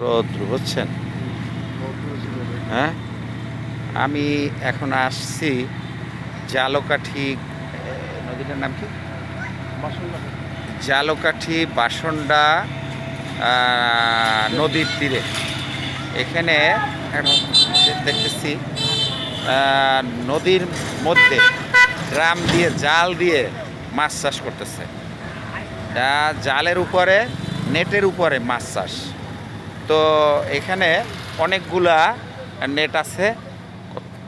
রৌদ্র, বুঝছেন? হ্যাঁ? আমি এখন আসছি জালকাঠি নদীটার নাম কি? জালকাঠি বাসন্ডা নদীর তীরে। এখানে এখন দেখতেছি নদীর মধ্যে ড্রাম দিয়ে, জাল দিয়ে মাছ চাষ করতেছে। জালের উপরে, নেটের উপরে মাছ চাষ। তো এখানে অনেকগুলা নেট আছে।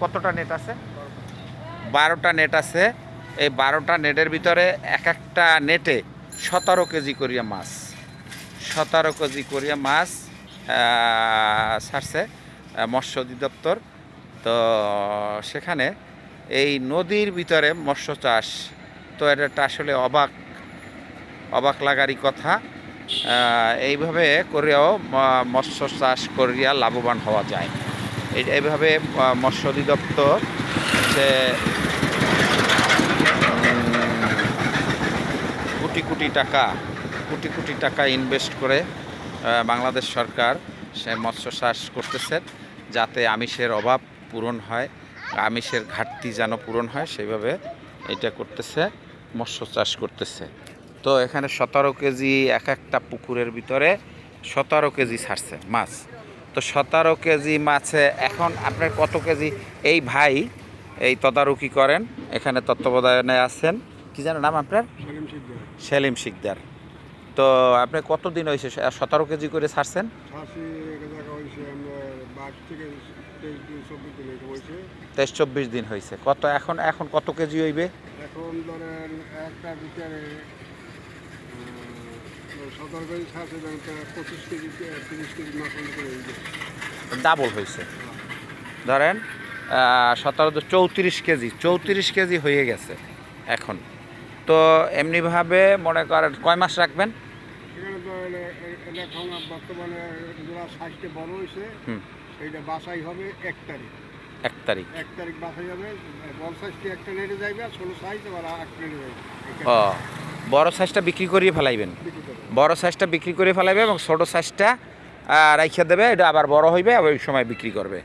কতটা নেট আছে? বারোটা নেট আছে। এই বারোটা নেটের ভিতরে এক একটা নেটে সতেরো কেজি করিয়া মাছ। সতেরো কেজি করিয়া মাছ ছাড়ছে মৎস্য অধিদপ্তর। তো সেখানে এই নদীর ভিতরে মৎস্য চাষ, তো এটা আসলে অবাক অবাক লাগারই কথা। এইভাবে করেও ম- মৎস্য চাষ করিয়া লাভবান হওয়া যায়। এই, এইভাবে মৎস্য অধিদপ্তর সে কোটি কোটি টাকা, কোটি কোটি টাকা ইনভেস্ট করে বাংলাদেশ সরকার সে মৎস্য চাষ করতেছে, যাতে আমিষের অভাব পূরণ হয়, আমিষের ঘাটতি যেন পূরণ হয়, সেইভাবে এটা করতেছে, মৎস্য চাষ করতেছে। তো এখানে সতেরো কেজি এক একটা পুকুরের ভিতরে সতেরো কেজি ছাড়ছে মাছ। তো সতেরো কেজি মাছে এখন আপনার কত কেজি? এই ভাই এই তদারকি করেন এখানে তত্ত্বাবধানে আছেন। কি জানেন নাম আপনার? সেলিম শিকদার। তো আপনি কতদিন হয়েছে সতেরো কেজি করে ছাড়ছেন? তেইশ চব্বিশ দিন হয়েছে কত এখন এখন কত কেজি হইবে? এখন ধরেন একটা ভিতরে সতেরো কেজি পঁচিশ কেজি তিরিশ কেজি মাছ করে ডাবল হয়েছে। ধরেন সতেরো চৌত্রিশ কেজি চৌত্রিশ কেজি হয়ে গেছে এখন। তো এমনিভাবে মনে করেন কয় মাস রাখবেন? এখানে বর্তমানে যারা সাইজটা বড় হয়েছে। বাছাই হবে এক তারিখ। এক তারিখ। এক তারিখ বাছাই হবে। বড় সাইজটি একটা যাবে আর ষোলো সাইজ আবার যাবে ও বড় সাইজটা বিক্রি করিয়ে ফেলাইবেন। বড় সাইজটা বিক্রি করে ফেলাইবে এবং ছোটো সাইজটা রাইখা দেবে, এটা আবার বড় হইবে, আবার ওই সময় বিক্রি করবে।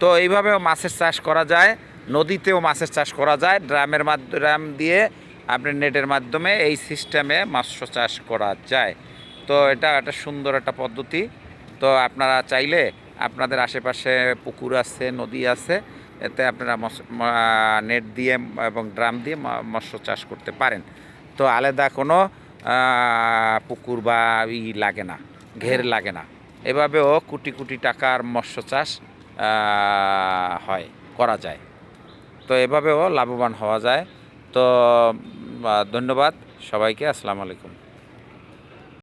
তো এইভাবেও মাছের চাষ করা যায়, নদীতেও মাছের চাষ করা যায়, ড্রামের মাধ্যমে ড্রাম দিয়ে আপনি নেটের মাধ্যমে এই সিস্টেমে মাছ চাষ করা যায়। তো এটা একটা সুন্দর একটা পদ্ধতি। তো আপনারা চাইলে আপনাদের আশেপাশে পুকুর আছে, নদী আছে, এতে আপনারা নেট দিয়ে এবং ড্রাম দিয়ে মৎস্য চাষ করতে পারেন। তো আলাদা কোনো পুকুর বা ই লাগে না ঘের লাগে না। এভাবেও কোটি কোটি টাকার মৎস্য চাষ হয় করা যায়। তো এভাবেও লাভবান হওয়া যায়। তো ধন্যবাদ সবাইকে আসসালামু আলাইকুম।